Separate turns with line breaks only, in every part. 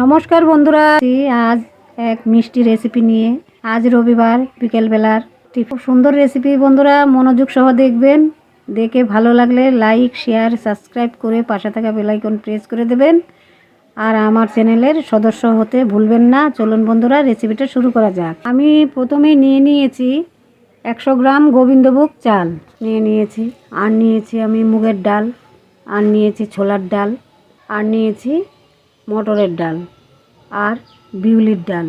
নমস্কার বন্ধুরা আজ এক মিষ্টি রেসিপি নিয়ে। আজ রবিবার, বিকেলবেলার খুব সুন্দর রেসিপি বন্ধুরা, মনোযোগ সহ দেখবেন। দেখে ভালো লাগলে লাইক শেয়ার সাবস্ক্রাইব করে পাশে থাকা বেলাইকন প্রেস করে দেবেন। আর আমার চ্যানেলের সদস্য হতে ভুলবেন না। চলুন বন্ধুরা রেসিপিটা শুরু করা যাক। আমি প্রথমেই নিয়ে নিয়েছি একশো গ্রাম গোবিন্দভোগ চাল। নিয়ে নিয়েছি, আর নিয়েছি আমি মুগের ডাল, আর নিয়েছি ছোলার ডাল, আর নিয়েছি মটরের ডাল আর বিউলির ডাল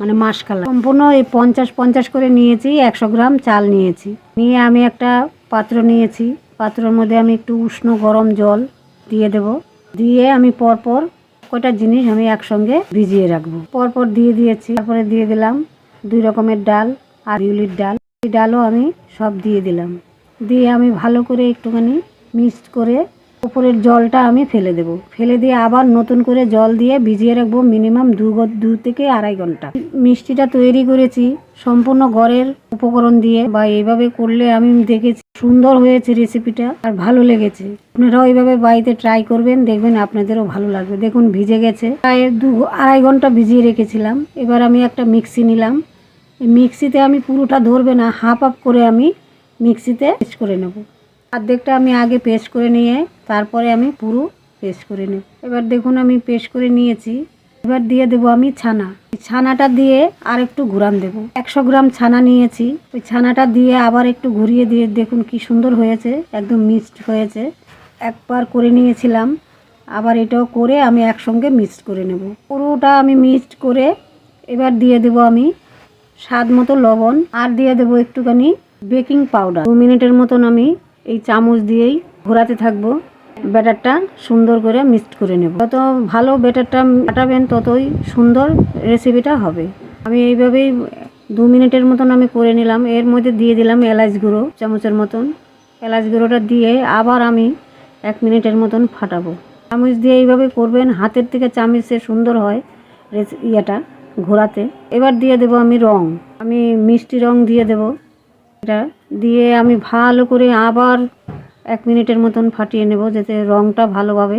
মানে মাসকালা সম্পূর্ণ এই পঞ্চাশ পঞ্চাশ করে নিয়েছি, একশো গ্রাম চাল নিয়েছি। নিয়ে আমি একটা পাত্র নিয়েছি, পাত্রের মধ্যে আমি একটু উষ্ণ গরম জল দিয়ে দেব। দিয়ে আমি পরপর কয়টা জিনিস আমি একসঙ্গে ভিজিয়ে রাখব। পরপর দিয়ে দিয়েছি, তারপরে দিয়ে দিলাম দুই রকমের ডাল আর বিউলির ডাল। ডালও আমি সব দিয়ে দিলাম। দিয়ে আমি ভালো করে একটুখানি মিক্সড করে উপরের জলটা আমি ফেলে দেব। ফেলে দিয়ে আবার নতুন করে জল দিয়ে ভিজিয়ে রাখব মিনিমাম দু দু থেকে আড়াই ঘণ্টা। মিষ্টিটা তৈরি করেছি, সম্পূর্ণ ঘরের উপকরণ দিয়ে বা এইভাবে করলে আমি দেখেছি সুন্দর হয়েছে রেসিপিটা আর ভালো লেগেছে। আপনারাও এইভাবে বাড়িতে ট্রাই করবেন, দেখবেন আপনাদেরও ভালো লাগবে। দেখুন, ভিজে গেছে। প্রায় দু আড়াই ঘণ্টা ভিজিয়ে রেখেছিলাম। এবার আমি একটা মিক্সি নিলাম। মিক্সিতে আমি পুরোটা ধরবে না হাফ হাফ করে আমি মিক্সিতে পেস্ট করে নেব। অর্ধেকটা আমি আগে পেস্ট করে নিয়ে তারপরে আমি পুরো পেস্ট করে নেব। এবার দেখুন আমি পেস্ট করে নিয়েছি। এবার দিয়ে দেবো আমি ছানা। ছানাটা দিয়ে আর একটু ঘুরান দেবো। একশো গ্রাম ছানা নিয়েছি। ওই ছানাটা দিয়ে আবার একটু ঘুরিয়ে দিয়ে দেখুন কি সুন্দর হয়েছে, একদম মিক্সড হয়েছে। একবার করে নিয়েছিলাম। আবার এটাও করে আমি একসঙ্গে মিক্সড করে নেব। পুরোটা আমি মিক্সড করে এবার দিয়ে দেবো আমি স্বাদ মতো লবণ। আর দিয়ে দেবো একটুখানি বেকিং পাউডার। দু মিনিটের মতন আমি এই চামচ দিয়েই ঘোরাতে থাকব। ব্যাটারটা সুন্দর করে মিক্সড করে নেব। যত ভালো ব্যাটারটা কাটাবেন ততই সুন্দর রেসিপিটা হবে। আমি এইভাবেই দু মিনিটের মতন আমি করে নিলাম। এর মধ্যে দিয়ে দিলাম এলাচ গুঁড়ো, চামচের মতন। এলাচ গুঁড়োটা দিয়ে আবার আমি এক মিনিটের মতন ফাটাবো। চামচ দিয়ে এইভাবে করবেন, হাতের থেকে চামচে সুন্দর হয় ইয়েটা ঘোরাতে। এবার দিয়ে দেবো আমি রং। আমি মিষ্টি রং দিয়ে দেবো। এটা দিয়ে আমি ভালো করে আবার এক মিনিটের মতন ফাটিয়ে নেব যাতে রংটা ভালোভাবে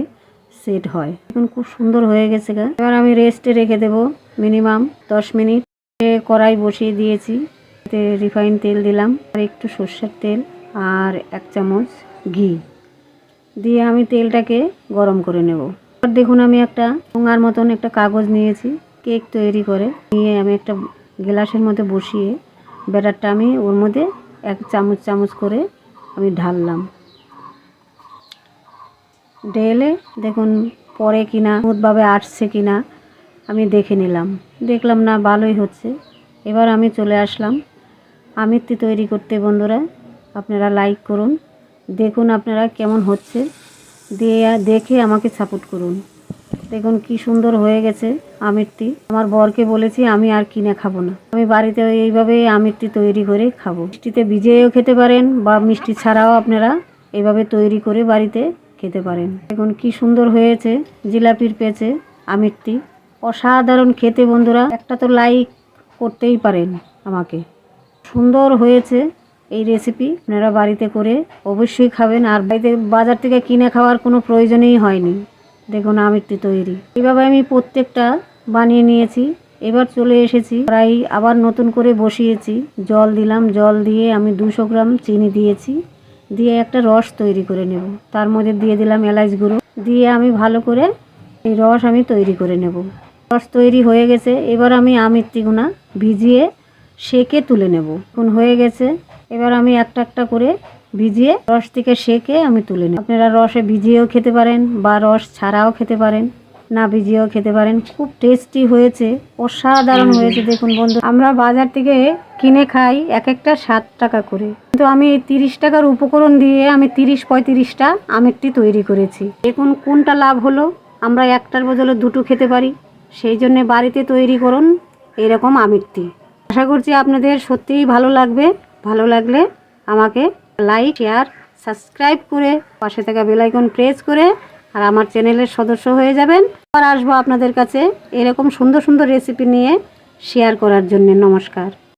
সেট হয়। এখন খুব সুন্দর হয়ে গেছে গা। এবার আমি রেস্টে রেখে দেব মিনিমাম দশ মিনিট। কড়াই বসিয়ে দিয়েছি, এতে রিফাইন তেল দিলাম, আর একটু সর্ষের তেল আর এক চামচ ঘি। দিয়ে আমি তেলটাকে গরম করে নেব। দেখুন আমি একটা ঠোঙার মতন একটা কাগজ নিয়েছি, কেক তৈরি করে। নিয়ে আমি একটা গ্লাসের মধ্যে বসিয়ে ব্যাটারটা আমি ওর মধ্যে এক চামচ চামচ করে আমি ঢাললাম। ঢেলে দেখুন পরে কিনা স্মুথভাবে আসছে কিনা, আমি দেখে নিলাম। দেখলাম না, ভালোই হচ্ছে। এবার আমি চলে আসলাম। আমিত্তি তৈরি করতে বন্ধুরা, আপনারা লাইক করুন। দেখুন আপনারা কেমন হচ্ছে। দিয়ে, দেখে আমাকে সাপোর্ট করুন। দেখুন কি সুন্দর হয়ে গেছে আমিরটি আমার বরকে বলেছি, আমি আর কিনে খাব না। আমি বাড়িতে এইভাবে আমিরটি তৈরি করে খাব। মিষ্টিতে ভিজিয়েও খেতে পারেন বা মিষ্টি ছাড়াও আপনারা এইভাবে তৈরি করে বাড়িতে খেতে পারেন। দেখুন কি সুন্দর হয়েছে, জিলাপির পেছে আমিরটি। অসাধারণ খেতে বন্ধুরা, একটা তো লাইক করতেই পারেন আমাকে। সুন্দর হয়েছে এই রেসিপি আপনারা বাড়িতে করে অবশ্যই খাবেন আর বাড়িতে বাজার থেকে কিনে খাওয়ার কোনো প্রয়োজনই হয়নি। দেখুন আমিরটি তৈরি। এইভাবে আমি প্রত্যেকটা বানিয়ে নিয়েছি। এবার চলে এসেছি, প্রায় আবার নতুন করে বসিয়েছি। জল দিলাম, জল দিয়ে আমি দুশো গ্রাম চিনি দিয়েছি। দিয়ে একটা রস তৈরি করে নেব। তার মধ্যে দিয়ে দিলাম এলাচ গুঁড়ো। দিয়ে আমি ভালো করে এই রস আমি তৈরি করে নেব। রস তৈরি হয়ে গেছে। এবার আমি আমের আমিরটিগুনা ভিজিয়ে সেকে তুলে নেব। এখন হয়ে গেছে। এবার আমি একটা একটা করে ভিজিয়ে রস থেকে সেকে আমি তুলে নেব। আপনারা রসে ভিজিয়েও খেতে পারেন বা রস ছাড়াও খেতে পারেন। না ভিজিয়েও খেতে পারেন। খুব টেস্টি হয়েছে অসাধারণ হয়েছে। দেখুন বন্ধু আমরা বাজার থেকে কিনে খাই এক একটা সাত টাকা করে। কিন্তু আমি এই তিরিশ টাকার উপকরণ দিয়ে আমি তিরিশ পঁয়ত্রিশটা আমেরটি তৈরি করেছি। দেখুন কোনটা লাভ হলো? আমরা একটার বদলে দুটো খেতে পারি। সেই জন্য বাড়িতে তৈরি করুন এরকম আমিরটি আশা করছি আপনাদের সত্যিই ভালো লাগবে। ভালো লাগলে আমাকে লাইক শেয়ার সাবস্ক্রাইব করে পাশে থাকা বেলাইকন প্রেস করে আর আমার চ্যানেলের সদস্য হয়ে যাবেন। আর আসব আপনাদের কাছে এরকম সুন্দর সুন্দর রেসিপি নিয়ে শেয়ার করার জন্য। নমস্কার।